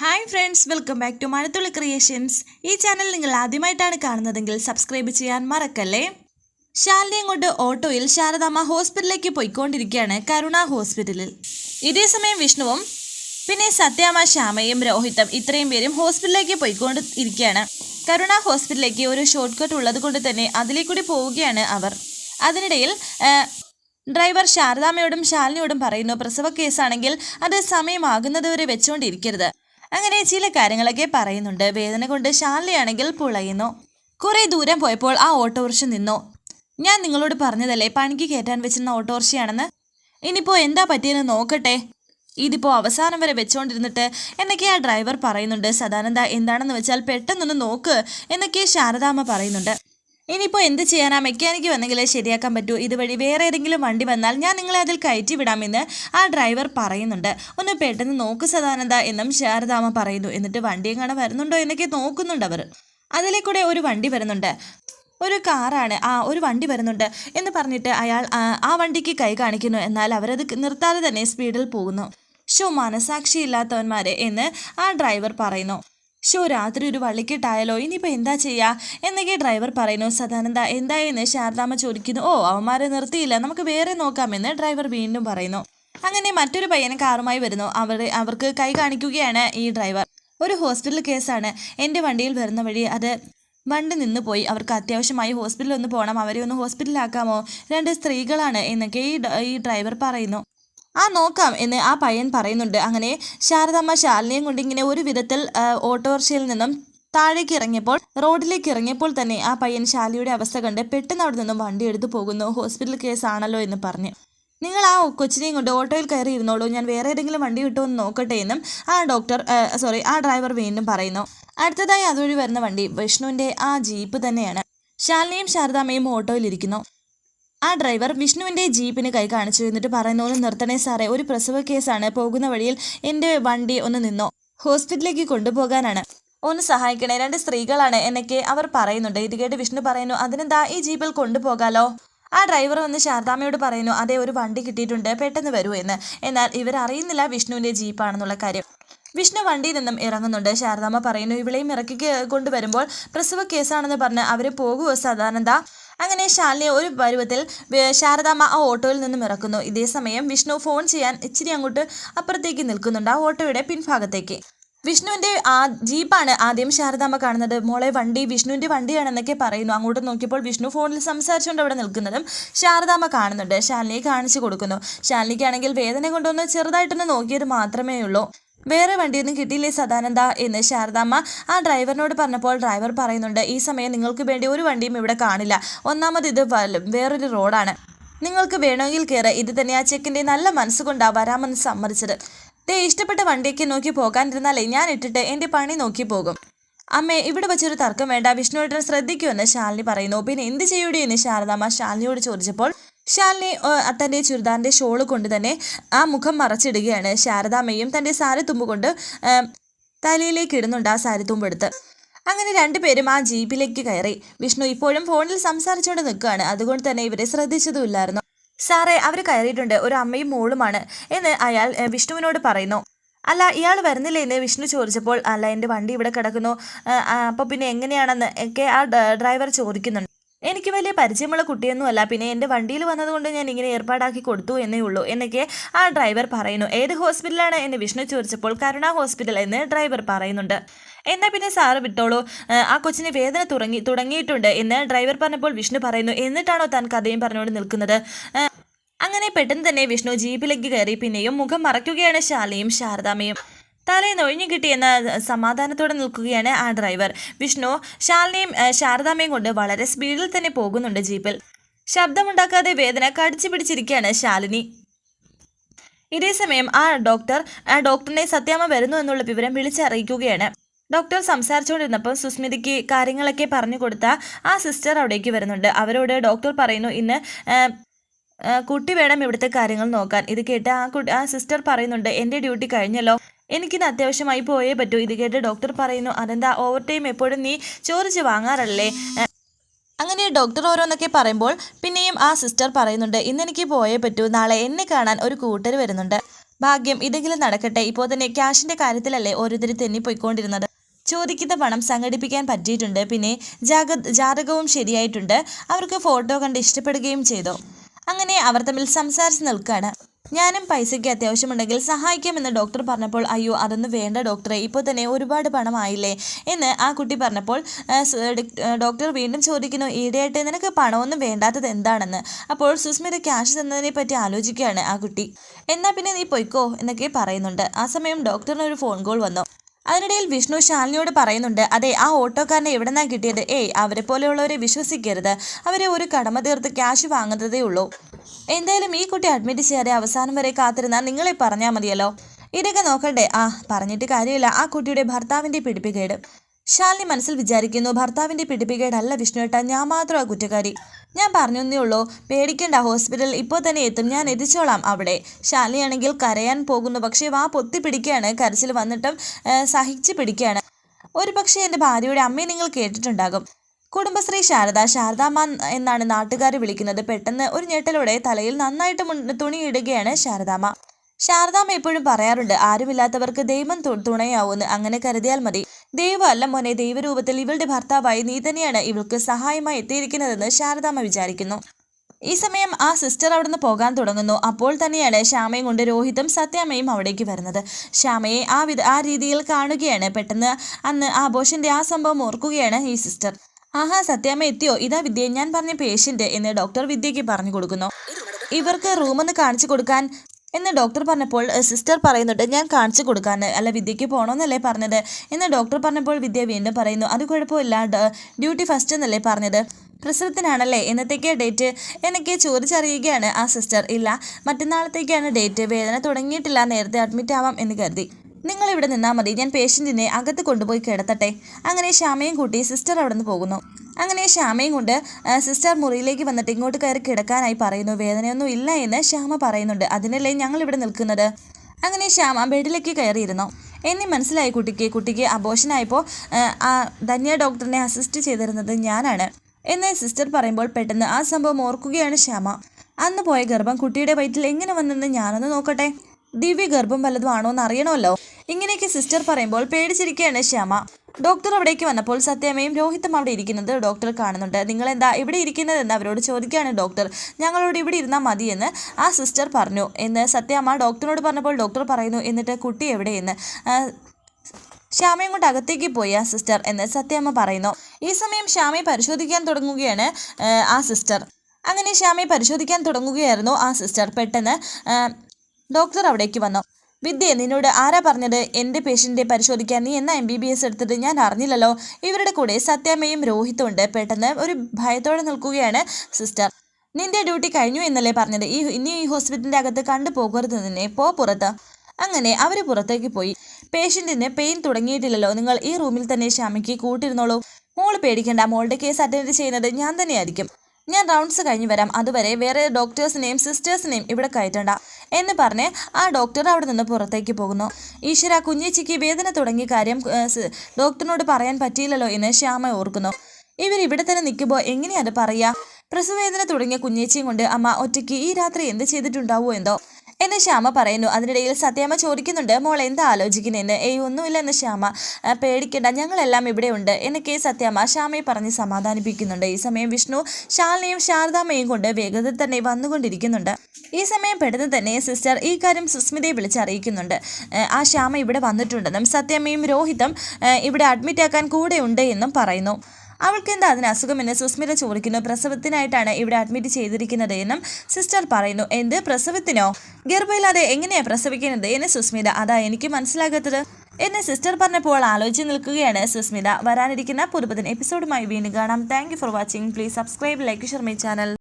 Hi friends welcome back to Mazhathulli creations. ഈ channel നിങ്ങൾ ആദ്യമായിട്ടാണ് കാണുന്നതെങ്കിൽ സബ്സ്ക്രൈബ് ചെയ്യാൻ മറക്കല്ലേ? ശാലിനിയും കൊണ്ട് ഓട്ടോയിൽ ശാരദാമ്മ ഹോസ്പിറ്റലിലേക്ക് പോയിക്കൊണ്ടിരിക്കുകയാണ് കരുണ ഹോസ്പിറ്റലിൽ. ഇതേ സമയം വിഷ്ണുവും പിന്നെ സത്യാമ്മ ശ്യാമയും രോഹിതം ഇത്രയും പേരും ഹോസ്പിറ്റലിലേക്ക് പോയിക്കൊണ്ട് ഇരിക്കുകയാണ് കരുണ ഹോസ്പിറ്റലിലേക്ക് ഒരു ഷോർട്ട് കട്ട് ഉള്ളത് കൊണ്ട് തന്നെ അതിലേക്കൂടി പോവുകയാണ് അവർ. അതിനിടയിൽ ഡ്രൈവർ ശാരദാമ്മയോടും ശാലിനിയോടും പറയുന്നു പ്രസവ കേസാണെങ്കിൽ അത് സമയമാകുന്നതുവരെ വെച്ചുകൊണ്ടിരിക്കരുത് അങ്ങനെ ചില കാര്യങ്ങളൊക്കെ പറയുന്നുണ്ട്. വേദന കൊണ്ട് ശാലിയാണെങ്കിൽ പുളയുന്നു. കുറേ ദൂരം പോയപ്പോൾ ആ ഓട്ടോറിക്ഷ നിന്നു. ഞാൻ നിങ്ങളോട് പറഞ്ഞതല്ലേ പണിക്ക് കയറ്റാൻ വെച്ചിരുന്ന ഓട്ടോറിക്ഷയാണെന്ന്? ഇനിയിപ്പോൾ എന്താ പറ്റിയെന്ന് നോക്കട്ടെ. ഇതിപ്പോൾ അവസാനം വരെ വെച്ചുകൊണ്ടിരുന്നിട്ട് എന്നൊക്കെ ആ ഡ്രൈവർ പറയുന്നുണ്ട്. സദാനന്ദ എന്താണെന്ന് വെച്ചാൽ പെട്ടെന്നൊന്ന് നോക്ക് എന്നൊക്കെ ശാരദാമ്മ പറയുന്നുണ്ട്. ഇനിയിപ്പോൾ എന്ത് ചെയ്യാനാ? മെക്കാനിക്ക് വന്നെങ്കിലേ ശരിയാക്കാൻ പറ്റൂ. ഇതുവഴി വേറെ ഏതെങ്കിലും വണ്ടി വന്നാൽ ഞാൻ നിങ്ങളെ അതിൽ കയറ്റി വിടാമെന്ന് ആ ഡ്രൈവർ പറയുന്നുണ്ട്. ഒന്ന് പെട്ടെന്ന് നോക്ക് സദാനന്ദ എന്നും ശാരദാമ പറയുന്നു. എന്നിട്ട് വണ്ടിയും കാണാൻ വരുന്നുണ്ടോ എന്നൊക്കെ നോക്കുന്നുണ്ട് അവർ. അതിലെ കൂടെ ഒരു വണ്ടി വരുന്നുണ്ട്. ഒരു കാറാണ്. ആ ഒരു വണ്ടി വരുന്നുണ്ട് എന്ന് പറഞ്ഞിട്ട് അയാൾ ആ വണ്ടിക്ക് കൈ കാണിക്കുന്നു. എന്നാൽ അവരത് നിർത്താതെ തന്നെ സ്പീഡിൽ പോകുന്നു. ഷോ മനസാക്ഷിയില്ലാത്തവന്മാരെ എന്ന് ആ ഡ്രൈവർ പറയുന്നു. ഷോ രാത്രി ഒരു വള്ളിക്കെട്ടായാലോ ഇനിയിപ്പോൾ എന്താ ചെയ്യുക എന്നൊക്കെ ഡ്രൈവർ പറയുന്നു. സദാനന്ദ എന്തായെന്ന് ശാരദാമ്മ ചോദിക്കുന്നു. ഓ അവന്മാരെ നിർത്തിയില്ല. നമുക്ക് വേറെ നോക്കാമെന്ന് ഡ്രൈവർ വീണ്ടും പറയുന്നു. അങ്ങനെ മറ്റൊരു പയ്യനെ കാറുമായി വരുന്നു. അവരെ അവർക്ക് കൈ കാണിക്കുകയാണ് ഈ ഡ്രൈവർ. ഒരു ഹോസ്പിറ്റൽ കേസാണ്. എന്റെ വണ്ടിയിൽ വരുന്ന വഴി അത് വണ്ടി നിന്ന് പോയി. അവർക്ക് അത്യാവശ്യമായി ഹോസ്പിറ്റലിൽ ഒന്ന് പോകണം അവരെ ഒന്ന് ഹോസ്പിറ്റലിലാക്കാമോ? രണ്ട് സ്ത്രീകളാണ് എന്നൊക്കെ ഈ ഈ ഡ്രൈവർ പറയുന്നു. ആ നോക്കാം എന്ന് ആ പയ്യൻ പറയുന്നുണ്ട്. അങ്ങനെ ശാരദമ്മ ശാലിനിയും കൊണ്ട് ഇങ്ങനെ ഒരു വിധത്തിൽ ഓട്ടോറിക്ഷയിൽ നിന്നും താഴേക്ക് ഇറങ്ങിയപ്പോൾ റോഡിലേക്ക് ഇറങ്ങിയപ്പോൾ തന്നെ ആ പയ്യൻ ശാലിയുടെ അവസ്ഥ കണ്ട് പെട്ടെന്ന് അവിടെ നിന്നും വണ്ടി എടുത്തു പോകുന്നു. ഹോസ്പിറ്റൽ കേസ് ആണല്ലോ എന്ന് പറഞ്ഞു. നിങ്ങൾ ആ കൊച്ചിനെയും കൊണ്ട് ഓട്ടോയിൽ കയറി ഇരുന്നോളൂ. ഞാൻ വേറെ ഏതെങ്കിലും വണ്ടി കിട്ടുമോ എന്ന് നോക്കട്ടെ എന്നും ആ ഡോക്ടർ സോറി ആ ഡ്രൈവർ വീണ്ടും പറയുന്നു. അടുത്തതായി അതുവഴി വരുന്ന വണ്ടി വിഷ്ണുവിന്റെ ആ ജീപ്പ് തന്നെയാണ്. ശാലിനിയും ശാരദാമ്മയും ഓട്ടോയിലിരിക്കുന്നു ആ ഡ്രൈവർ വിഷ്ണുവിന്റെ ജീപ്പിന് കൈ കാണിച്ചു. എന്നിട്ട് പറയുന്ന പോലെ നിർത്തണേ സാറേ ഒരു പ്രസവ കേസാണ്. പോകുന്ന വഴിയിൽ എന്റെ വണ്ടി ഒന്ന് നിന്നോ. ഹോസ്പിറ്റലിലേക്ക് കൊണ്ടുപോകാനാണ്. ഒന്ന് സഹായിക്കണേ. രണ്ട് സ്ത്രീകളാണ് എന്നൊക്കെ അവർ പറയുന്നുണ്ട്. ഇത് കേട്ട് വിഷ്ണു പറയുന്നു അതിനെന്താ ഈ ജീപ്പിൽ കൊണ്ടുപോകാലോ? ആ ഡ്രൈവർ വന്ന് ശാരദാമ്മയോട് പറയുന്നു അതേ ഒരു വണ്ടി കിട്ടിയിട്ടുണ്ട്. പെട്ടെന്ന് വരൂ എന്ന്. എന്നാൽ ഇവർ അറിയുന്നില്ല വിഷ്ണുവിന്റെ ജീപ്പാണെന്നുള്ള കാര്യം. വിഷ്ണു വണ്ടിയിൽ നിന്നും ഇറങ്ങുന്നുണ്ട്. ശാരദാമ്മ പറയുന്നു ഇവളെയും ഇറക്കി കൊണ്ടുവരുമ്പോൾ പ്രസവ കേസാണെന്ന് പറഞ്ഞ് അവർ പോകുമോ സദാനന്ദ അങ്ങനെ ശാലിനെ ഒരു പരുവത്തിൽ ശാരദാമ്മ ആ ഓട്ടോയിൽ നിന്നും ഇറക്കുന്നു. ഇതേ സമയം വിഷ്ണു ഫോൺ ചെയ്യാൻ ഇച്ചിരി അങ്ങോട്ട് അപ്പുറത്തേക്ക് നിൽക്കുന്നുണ്ട് ആ ഓട്ടോയുടെ പിൻഭാഗത്തേക്ക്. വിഷ്ണുവിന്റെ ആ ജീപ്പാണ് ആദ്യം ശാരദാമ്മ കാണുന്നത്. മോളെ വണ്ടി വിഷ്ണുവിന്റെ വണ്ടിയാണെന്നൊക്കെ പറയുന്നു. അങ്ങോട്ട് നോക്കിയപ്പോൾ വിഷ്ണു ഫോണിൽ സംസാരിച്ചുകൊണ്ട് അവിടെ നിൽക്കുന്നതും ശാരദാമ്മ കാണുന്നുണ്ട്. ശാലിനിയെ കാണിച്ചു കൊടുക്കുന്നു. ശാലിനിക്കാണെങ്കിൽ വേദന കൊണ്ടൊന്ന് ചെറുതായിട്ടൊന്ന് നോക്കിയത് മാത്രമേ ഉള്ളൂ വേറെ വണ്ടിയൊന്നും കിട്ടിയില്ലേ സദാനന്ദ എന്ന് ശാരദാമ്മ ആ ഡ്രൈവറിനോട് പറഞ്ഞപ്പോൾ ഡ്രൈവർ പറയുന്നുണ്ട് ഈ സമയം നിങ്ങൾക്ക് വേണ്ടി ഒരു വണ്ടിയും ഇവിടെ കാണില്ല. ഒന്നാമത് ഇത് വേറൊരു റോഡാണ്. നിങ്ങൾക്ക് വേണമെങ്കിൽ കയറി ഇത് തന്നെ ആ ചെക്കിന്റെ നല്ല മനസ്സുകൊണ്ടാണ് വരാമെന്ന് സമ്മതിച്ചത്. ദേ ഇഷ്ടപ്പെട്ട വണ്ടിയൊക്കെ നോക്കി പോകാനിരുന്നാലേ ഞാൻ ഇട്ടിട്ട് എന്റെ പണി നോക്കി പോകും. അമ്മേ ഇവിടെ വെച്ചൊരു തർക്കം വേണ്ട. വിഷ്ണുവേട്ടൻ ശ്രദ്ധിക്കുമെന്ന് ശാലിനി പറയുന്നു. പിന്നെ എന്ത് ചെയ്യൂടി എന്ന് ശാരദാമ്മ ശാലിനിയോട് ചോദിച്ചപ്പോൾ ശാലിനി തന്റെ ചുരിദാറിന്റെ ഷോൾ കൊണ്ട് തന്നെ ആ മുഖം മറച്ചിടുകയാണ്. ശാരദാമ്മയും തന്റെ സാരി കൊണ്ട് ഏഹ്, തലയിലേക്ക് ഇടുന്നുണ്ട് ആ സാരി എടുത്ത്. അങ്ങനെ രണ്ടുപേരും ആ ജീപ്പിലേക്ക് കയറി. വിഷ്ണു ഇപ്പോഴും ഫോണിൽ സംസാരിച്ചുകൊണ്ട് നിൽക്കുകയാണ്. അതുകൊണ്ട് തന്നെ ഇവരെ ശ്രദ്ധിച്ചതുമില്ലായിരുന്നു. സാറേ അവർ കയറിയിട്ടുണ്ട്. ഒരു അമ്മയും മോളുമാണ് എന്ന് അയാൾ വിഷ്ണുവിനോട് പറയുന്നു. അല്ല ഇയാൾ വരുന്നില്ലേ? എന്ന് വിഷ്ണു ചോദിച്ചപ്പോൾ അല്ല എന്റെ വണ്ടി ഇവിടെ കിടക്കുന്നു. അപ്പോൾ പിന്നെ എങ്ങനെയാണെന്ന്? ഒക്കെ ആ ഡ്രൈവർ ചോദിക്കുന്നുണ്ട്. എനിക്ക് വലിയ പരിചയമുള്ള കുട്ടിയൊന്നുമല്ല. പിന്നെ എന്റെ വണ്ടിയിൽ വന്നതുകൊണ്ട് ഞാൻ ഇങ്ങനെ ഏർപ്പാടാക്കി കൊടുത്തു എന്നേ ഉള്ളൂ എന്നൊക്കെ ആ ഡ്രൈവർ പറയുന്നു. ഏത് ഹോസ്പിറ്റലാണ് എന്ന് വിഷ്ണു ചോദിച്ചപ്പോൾ കരുണ ഹോസ്പിറ്റൽ എന്ന് ഡ്രൈവർ പറയുന്നുണ്ട്. എന്നാൽ പിന്നെ സാറ് വിട്ടോളൂ. ആ, കൊച്ചിന് വേദന തുടങ്ങി തുടങ്ങിയിട്ടുണ്ട് എന്ന് ഡ്രൈവർ പറഞ്ഞപ്പോൾ വിഷ്ണു പറയുന്നു. എന്നിട്ടാണോ താൻ കഥയും പറഞ്ഞുകൊണ്ട് നിൽക്കുന്നത്? അങ്ങനെ പെട്ടെന്ന് തന്നെ വിഷ്ണു ജീപ്പിലേക്ക് കയറി പിന്നെയും മുഖം മറയ്ക്കുകയാണ് ശാലയും ശാരദാമ്മയും. തലേന്ന് ഒഴിഞ്ഞു കിട്ടിയെന്ന സമാധാനത്തോടെ നിൽക്കുകയാണ് ആ ഡ്രൈവർ. വിഷ്ണു ശാലിനിയും ശാരദാമ്മയും കൊണ്ട് വളരെ സ്പീഡിൽ തന്നെ പോകുന്നുണ്ട് ജീപ്പിൽ. ശബ്ദമുണ്ടാക്കാതെ വേദന കടിച്ചു പിടിച്ചിരിക്കുകയാണ് ശാലിനി. ഇതേ സമയം ആ ഡോക്ടർ ആ ഡോക്ടറിനെ സത്യാമ്മ വരുന്നു എന്നുള്ള വിവരം വിളിച്ചറിയിക്കുകയാണ്. ഡോക്ടർ സംസാരിച്ചുകൊണ്ടിരുന്നപ്പോൾ സുസ്മിതയ്ക്ക് കാര്യങ്ങളൊക്കെ പറഞ്ഞു കൊടുത്ത ആ സിസ്റ്റർ അവിടേക്ക് വരുന്നുണ്ട്. അവരോട് ഡോക്ടർ പറയുന്നു ഇന്ന് കുട്ടി വേണം ഇവിടുത്തെ കാര്യങ്ങൾ നോക്കാൻ. ഇത് കേട്ട് ആ കുട്ടി ആ സിസ്റ്റർ പറയുന്നുണ്ട് എന്റെ ഡ്യൂട്ടി കഴിഞ്ഞല്ലോ. എനിക്കിന്ന് അത്യാവശ്യമായി പോയേ പറ്റൂ. ഇത് കേട്ട് ഡോക്ടർ പറയുന്നു അതെന്താ ഓവർ ടൈം എപ്പോഴും നീ ചോദിച്ച് വാങ്ങാറല്ലേ? അങ്ങനെ ഡോക്ടർ ഓരോന്നൊക്കെ പറയുമ്പോൾ പിന്നെയും ആ സിസ്റ്റർ പറയുന്നുണ്ട് ഇന്നെനിക്ക് പോയേ പറ്റൂ. നാളെ എന്നെ കാണാൻ ഒരു കൂട്ടർ വരുന്നുണ്ട്. ഭാഗ്യം ഇതെങ്കിലും നടക്കട്ടെ. ഇപ്പോൾ തന്നെ ക്യാഷിന്റെ കാര്യത്തിലല്ലേ ഓരോരുത്തർ തെന്നിപ്പോയിക്കൊണ്ടിരുന്നത്. ചോദിക്കുന്ന പണം സംഘടിപ്പിക്കാൻ പറ്റിയിട്ടുണ്ട്. പിന്നെ ജാഗ ജാതകവും ശരിയായിട്ടുണ്ട്. അവർക്ക് ഫോട്ടോ കണ്ട് ഇഷ്ടപ്പെടുകയും ചെയ്തു. അങ്ങനെ അവർ തമ്മിൽ സംസാരിച്ച് നിൽക്കുകയാണ് ഞാനും പൈസയ്ക്ക് അത്യാവശ്യമുണ്ടെങ്കിൽ സഹായിക്കാമെന്ന് ഡോക്ടർ പറഞ്ഞപ്പോൾ അയ്യോ അതൊന്നും വേണ്ട ഡോക്ടറെ ഇപ്പോൾ തന്നെ ഒരുപാട് പണമായില്ലേ? എന്ന് ആ കുട്ടി പറഞ്ഞപ്പോൾ ഡോക്ടർ വീണ്ടും ചോദിക്കുന്നു ഈടെയായിട്ട് നിനക്ക് പണമൊന്നും വേണ്ടാത്തത് എന്താണെന്ന്? അപ്പോൾ സുസ്മിത ക്യാഷ് തന്നതിനെ പറ്റി ആലോചിക്കുകയാണ് ആ കുട്ടി. എന്നാൽ പിന്നെ നീ പൊയ്ക്കോ എന്നൊക്കെ പറയുന്നുണ്ട്. ആ സമയം ഡോക്ടറിന് ഒരു ഫോൺ കോൾ വന്നു. അതിനിടയിൽ വിഷ്ണു ശാലിനിയോട് പറയുന്നുണ്ട് അതെ ആ ഓട്ടോക്കാരനെ എവിടെ നിന്നാണ് കിട്ടിയത്? ഏയ് അവരെ പോലെയുള്ളവരെ വിശ്വസിക്കരുത്. അവരെ ഒരു കടമ തീർത്ത് ക്യാഷ് വാങ്ങുന്നതേ ഉള്ളൂ. എന്തായാലും ഈ കുട്ടി അഡ്മിറ്റ് ചെയ്യാതെ അവസാനം വരെ കാത്തിരുന്നാൽ നിങ്ങളെ പറഞ്ഞാൽ മതിയല്ലോ? ഇതൊക്കെ നോക്കണ്ടേ? ആ പറഞ്ഞിട്ട് കാര്യമില്ല. ആ കുട്ടിയുടെ ഭർത്താവിന്റെ പിടിപ്പിക്കേട് ശാലിനി മനസ്സിൽ വിചാരിക്കുന്നു ഭർത്താവിന്റെ പിടിപ്പിക്കേടല്ല വിഷ്ണുവേട്ട ഞാൻ മാത്രമാണ് കുറ്റക്കാരി. ഞാൻ പറഞ്ഞേ ഉള്ളൂ പേടിക്കേണ്ട ഹോസ്പിറ്റൽ ഇപ്പോൾ തന്നെ എത്തും ഞാൻ എത്തിച്ചോളാം അവിടെ. ശാലിനിയാണെങ്കിൽ കരയാൻ പോകുന്നു പക്ഷേ വാ പൊത്തി പിടിക്കുകയാണ് കരച്ചിൽ വന്നിട്ടും സഹിച്ച് പിടിക്കുകയാണ്. ഒരു പക്ഷേ എന്റെ ഭാര്യയുടെ അമ്മയെ നിങ്ങൾ കേട്ടിട്ടുണ്ടാകും. കുടുംബശ്രീ ശാരദ ശാരദാമ്മ എന്നാണ് നാട്ടുകാർ വിളിക്കുന്നത്. പെട്ടെന്ന് ഒരു ഞെട്ടലോടെ തലയിൽ നന്നായിട്ട് തുണിയിടുകയാണ് ശാരദാമ്മ ശാരദാമ്മ എപ്പോഴും പറയാറുണ്ട് ആരുമില്ലാത്തവർക്ക് ദൈവം തുണയാവുമെന്ന് അങ്ങനെ കരുതിയാൽ മതി. ദൈവമല്ല മോനെ ദൈവരൂപത്തിൽ ഇവളുടെ ഭർത്താവായി നീ തന്നെയാണ് ഇവൾക്ക് സഹായമായി എത്തിയിരിക്കുന്നതെന്ന് ശാരദാമ്മ വിചാരിക്കുന്നു. ഈ സമയം ആ സിസ്റ്റർ അവിടുന്ന് പോകാൻ തുടങ്ങുന്നു. അപ്പോൾ തന്നെയാണ് ശ്യാമയും കൊണ്ട് രോഹിതും സത്യാമ്മയും അവിടേക്ക് വരുന്നത്. ശ്യാമയെ ആ വിധ ആ രീതിയിൽ കാണുകയാണ്. പെട്ടെന്ന് അന്ന് ആ ബോഷന്റെ ആ സംഭവം ഓർക്കുകയാണ് ഈ സിസ്റ്റർ. ആഹാ സത്യാമ്മ എത്തിയോ? ഇതാ വിദ്യ ഞാൻ പറഞ്ഞ പേഷ്യന്റ് എന്ന് ഡോക്ടർ വിദ്യയ്ക്ക് പറഞ്ഞു കൊടുക്കുന്നു. ഇവർക്ക് റൂമൊന്ന് കാണിച്ചു കൊടുക്കാൻ എന്ന് ഡോക്ടർ പറഞ്ഞപ്പോൾ സിസ്റ്റർ പറയുന്നുണ്ട് ഞാൻ കാണിച്ചു കൊടുക്കാൻ അല്ല വിദ്യയ്ക്ക് പോകണമെന്നല്ലേ പറഞ്ഞത്? എന്ന് ഡോക്ടർ പറഞ്ഞപ്പോൾ വിദ്യ വീണ്ടും പറയുന്നു അത് കുഴപ്പമില്ല ഡ്യൂട്ടി ഫസ്റ്റ് എന്നല്ലേ പറഞ്ഞത്? പ്രസവത്തിനാണല്ലേ? എന്നത്തേക്കാ ഡേറ്റ്? എന്നൊക്കെ ചോദിച്ചറിയുകയാണ് ആ സിസ്റ്റർ. ഇല്ല മറ്റന്നാളത്തേക്കാണ് ഡേറ്റ്. വേദന തുടങ്ങിയിട്ടില്ല നേരത്തെ അഡ്മിറ്റ് ആവാം എന്ന് കരുതി. നിങ്ങൾ ഇവിടെ നിന്നാൽ മതി. ഞാൻ പേഷ്യന്റിനെ അകത്ത് കൊണ്ടുപോയി കിടത്തട്ടെ. അങ്ങനെ ശ്യാമയും കൂട്ടി സിസ്റ്റർ അവിടെ നിന്ന് പോകുന്നു. അങ്ങനെ ശ്യാമയും കൊണ്ട് സിസ്റ്റർ മുറിയിലേക്ക് വന്നിട്ട് ഇങ്ങോട്ട് കയറി കിടക്കാനായി പറയുന്നു വേദനയൊന്നും ഇല്ല എന്ന് ശ്യാമ പറയുന്നുണ്ട്. അതിനല്ലേ ഞങ്ങൾ ഇവിടെ നിൽക്കുന്നത്? അങ്ങനെ ശ്യാമ ബെഡിലേക്ക് കയറിയിരുന്നു. എന്നെ മനസ്സിലായി കുട്ടിക്ക്. കുട്ടിക്ക് അബോഷനായപ്പോൾ ധന്യ ഡോക്ടറിനെ അസിസ്റ്റ് ചെയ്തിരുന്നത് ഞാനാണ് എന്ന് സിസ്റ്റർ പറയുമ്പോൾ പെട്ടെന്ന് ആ സംഭവം ഓർക്കുകയാണ് ശ്യാമ. അന്ന് പോയ ഗർഭം കുട്ടിയുടെ വയറ്റിൽ എങ്ങനെ വന്നെന്ന് ഞാനൊന്ന് നോക്കട്ടെ? ദിവ്യ ഗർഭം വല്ലതും ആണോ എന്ന് അറിയണമല്ലോ. ഇങ്ങനെയൊക്കെ സിസ്റ്റർ പറയുമ്പോൾ പേടിച്ചിരിക്കുകയാണ് ശ്യാമ. ഡോക്ടർ അവിടേക്ക് വന്നപ്പോൾ സത്യാമ്മയും രോഹിത്തും അവിടെ ഇരിക്കുന്നത് ഡോക്ടർ കാണുന്നുണ്ട്. നിങ്ങൾ എന്താ ഇവിടെ ഇരിക്കുന്നതെന്ന് അവരോട് ചോദിക്കുകയാണ് ഡോക്ടർ. ഞങ്ങളോട് ഇവിടെ ഇരുന്നാൽ മതിയെന്ന് ആ സിസ്റ്റർ പറഞ്ഞു. എന്ന് സത്യമ്മ ഡോക്ടറിനോട് പറഞ്ഞപ്പോൾ ഡോക്ടർ പറയുന്നു എന്നിട്ട് കുട്ടി എവിടെയെന്ന്? ശ്യാമയും കൊണ്ട് അകത്തേക്ക് പോയി ആ സിസ്റ്റർ എന്ന് സത്യമ്മ പറയുന്നു. ഈ സമയം ശ്യാമയെ പരിശോധിക്കാൻ തുടങ്ങുകയാണ് ആ സിസ്റ്റർ. അങ്ങനെ ശ്യാമയെ പരിശോധിക്കാൻ തുടങ്ങുകയായിരുന്നു ആ സിസ്റ്റർ. പെട്ടെന്ന് ഡോക്ടർ അവിടേക്ക് വന്നു. വിദ്യ നിന്നോട് ആരാ പറഞ്ഞത്? എന്റെ പേഷ്യന്റെ പരിശോധിക്കാൻ നീ എന്നാ എം ബി ബി എസ് എടുത്തത് ഞാൻ അറിഞ്ഞില്ലല്ലോ. ഇവരുടെ കൂടെ സത്യാമ്മയും രോഹിത്തും ഉണ്ട്. പെട്ടെന്ന് ഒരു ഭയത്തോടെ നിൽക്കുകയാണ് സിസ്റ്റർ. നിന്റെ ഡ്യൂട്ടി കഴിഞ്ഞു എന്നല്ലേ പറഞ്ഞത്? ഈ ഇനി ഈ ഹോസ്പിറ്റലിന്റെ അകത്ത് കണ്ടു പോകരുത് നിന്നെ. പോ പുറത്ത്. അങ്ങനെ അവർ പുറത്തേക്ക് പോയി. പേഷ്യന്റിന് പെയിൻ തുടങ്ങിയിട്ടില്ലല്ലോ. നിങ്ങൾ ഈ റൂമിൽ തന്നെ ക്ഷമയ്ക്ക് കൂട്ടിരുന്നോളൂ. മോൾ പേടിക്കേണ്ട. മോളുടെ കേസ് അറ്റൻഡ് ചെയ്യുന്നത് ഞാൻ തന്നെയായിരിക്കും. ഞാൻ റൗണ്ട്സ് കഴിഞ്ഞ് വരാം. അതുവരെ വേറെ ഡോക്ടേഴ്സ് നെയും സിസ്റ്റേഴ്സ് സിസ്റ്റേഴ്സിനെയും ഇവിടെ കയറ്റണ്ട. എന്ന് പറഞ്ഞ് ആ ഡോക്ടർ അവിടെ നിന്ന് പുറത്തേക്ക് പോകുന്നു. ഈശ്വര കുഞ്ഞേച്ചിക്ക് വേദന തുടങ്ങിയ കാര്യം ഡോക്ടറിനോട് പറയാൻ പറ്റിയില്ലല്ലോ എന്ന് ശ്യാമ ഓർക്കുന്നു. ഇവർ ഇവിടെ തന്നെ നിൽക്കുമ്പോൾ എങ്ങനെയാ പറയുക പ്രസവേദന തുടങ്ങിയ കുഞ്ഞേച്ചിയും കൊണ്ട് അമ്മ ഒറ്റയ്ക്ക് ഈ രാത്രി എന്ത് ചെയ്തിട്ടുണ്ടാവോ എന്തോ? എന്ന് ശ്യാമ പറയുന്നു. അതിനിടയിൽ സത്യാമ്മ ചോദിക്കുന്നുണ്ട് മോൾ എന്താ ആലോചിക്കുന്നതെന്ന്? ഏയ് ഒന്നുമില്ല എന്ന് ശ്യാമ പേടിക്കേണ്ട ഞങ്ങളെല്ലാം ഇവിടെ ഉണ്ട് എന്നൊക്കെ സത്യാമ്മ ശ്യാമയെ പറഞ്ഞ് സമാധാനിപ്പിക്കുന്നുണ്ട്. ഈ സമയം വിഷ്ണു ശാലിനിയും ശാരദാമ്മയും കൊണ്ട് വേഗത്തിൽ തന്നെ വന്നുകൊണ്ടിരിക്കുന്നുണ്ട്. ഈ സമയം പെട്ടെന്ന് തന്നെ സിസ്റ്റർ ഈ കാര്യം സുസ്മിതയെ വിളിച്ചറിയിക്കുന്നുണ്ട്. ആ ശ്യാമ ഇവിടെ വന്നിട്ടുണ്ടെന്നും സത്യാമ്മയും രോഹിതം ഇവിടെ അഡ്മിറ്റ് ആക്കാൻ കൂടെ ഉണ്ട് എന്നും പറയുന്നു. അവൾക്ക് എന്താ അതിന് അസുഖമെന്ന് സുസ്മിത ചോദിക്കുന്നു. പ്രസവത്തിനായിട്ടാണ് ഇവിടെ അഡ്മിറ്റ് ചെയ്തിരിക്കുന്നത് എന്നും സിസ്റ്റർ പറയുന്നു. എന്ത്? പ്രസവത്തിനോ? ഗർഭയില്ലാതെ എങ്ങനെയാ പ്രസവിക്കുന്നത് എന്ന് സുസ്മിത. അതാ എനിക്ക് മനസ്സിലാകാത്തത്. എന്നെ സിസ്റ്റർ പറഞ്ഞപ്പോൾ ആലോചിച്ച് നിൽക്കുകയാണ് സുസ്മിത. വരാനിരിക്കുന്ന പുതുപതിന് എപ്പിസോഡുമായി വീണ്ടും കാണാം. Thank for watching please subscribe like share my channel